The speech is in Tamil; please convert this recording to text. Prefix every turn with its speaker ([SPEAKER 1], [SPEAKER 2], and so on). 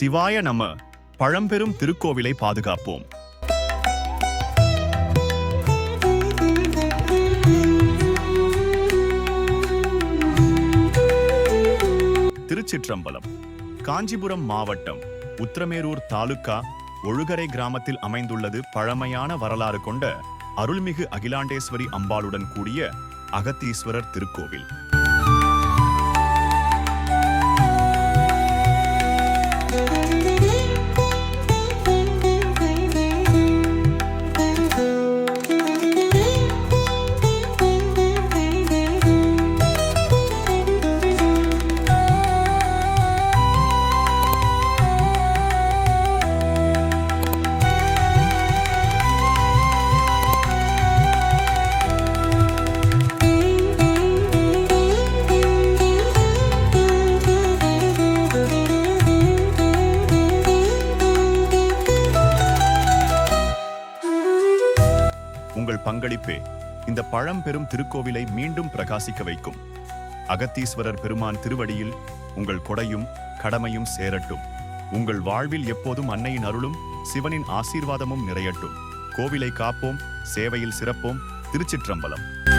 [SPEAKER 1] சிவாய நம. பழம்பெரும் திருக்கோவிலை பாதுகாப்போம். திருச்சிற்றம்பலம் காஞ்சிபுரம் மாவட்டம் உத்திரமேரூர் தாலுகா ஒழுகரை கிராமத்தில் அமைந்துள்ளது பழமையான வரலாறு கொண்ட அருள்மிகு அகிலாண்டேஸ்வரி அம்பாளுடன் கூடிய அகத்தீஸ்வரர் திருக்கோவில். உங்கள் பங்களிப்பே. இந்த பழம்பெரும் திருக்கோவிலை மீண்டும் பிரகாசிக்க வைக்கும். அகத்தீஸ்வரர் பெருமான் திருவடியில் உங்கள் கொடையும் கடமையும் சேரட்டும். உங்கள் வாழ்வில் எப்போதும் அன்னையின் அருளும் சிவனின் ஆசீர்வாதமும் நிறையட்டும். கோவிலை காப்போம் சேவையில் சிறப்போம். திருச்சிற்றம்பலம்.